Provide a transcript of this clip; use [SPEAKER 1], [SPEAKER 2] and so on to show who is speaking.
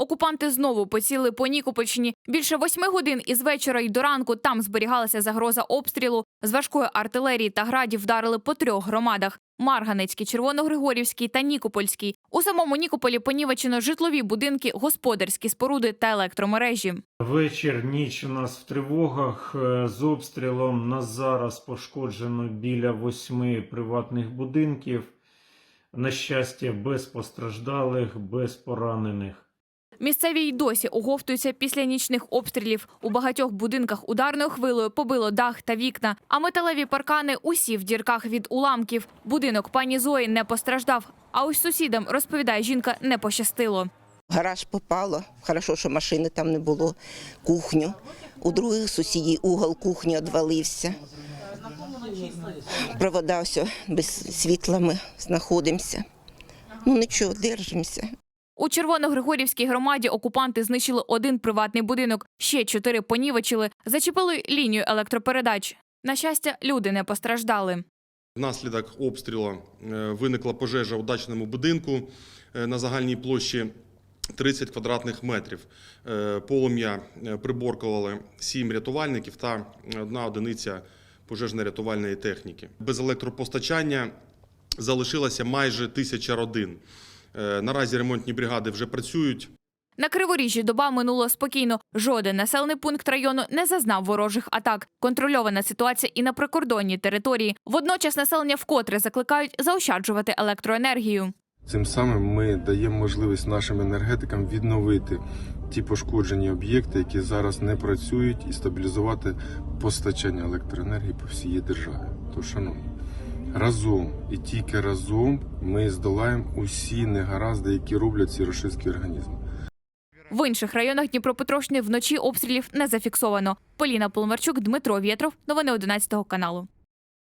[SPEAKER 1] Окупанти знову поцілили по Нікопольщині. Більше восьми годин із вечора й до ранку там зберігалася загроза обстрілу. З важкої артилерії та градів вдарили по трьох громадах: Марганецький, Червоногригорівський та Нікопольський. У самому Нікополі понівечено житлові будинки, господарські споруди та електромережі.
[SPEAKER 2] Вечір, ніч у нас в тривогах е, з обстрілом. Нас зараз пошкоджено біля восьми приватних будинків. На щастя, без постраждалих, без поранених.
[SPEAKER 1] Місцеві й досі оговтуються після нічних обстрілів. У багатьох будинках ударною хвилою побило дах та вікна, а металеві паркани усі в дірках від уламків. Будинок пані Зої не постраждав. А ось сусідам, розповідає жінка, не пощастило.
[SPEAKER 3] Гараж попало. Хорошо, що машини там не було. Кухню. У других сусідів угол кухні відвалився. Провода все без світла ми знаходимося. Ну нічого, держимося.
[SPEAKER 1] У Червоногригорівській громаді окупанти знищили один приватний будинок, ще чотири понівечили, зачепили лінію електропередач. На щастя, люди не постраждали.
[SPEAKER 4] Внаслідок обстрілу е, виникла пожежа у дачному будинку е, на загальній площі 30 квадратних метрів. Е, Полум'я приборкували 7 рятувальників та одна одиниця пожежно-рятувальної техніки. Без електропостачання залишилося майже тисяча родин. Е, Наразі ремонтні бригади вже працюють.
[SPEAKER 1] На Криворіжжі доба минула спокійно. Жоден населений пункт району не зазнав ворожих атак. Контрольована ситуація і на прикордонній території. Водночас населення вкотре закликають заощаджувати електроенергію.
[SPEAKER 5] Цим самим ми даємо можливість нашим енергетикам відновити ті пошкоджені об'єкти, які зараз не працюють, і стабілізувати постачання електроенергії по всій державі. То, шановні, разом і тільки разом ми здолаємо усі негаразди, які роблять ці рашистські організми.
[SPEAKER 1] В інших районах Дніпропетровщини вночі обстрілів не зафіксовано. Поліна Поломарчук, Дмитро Вєтров. Новини 11 каналу.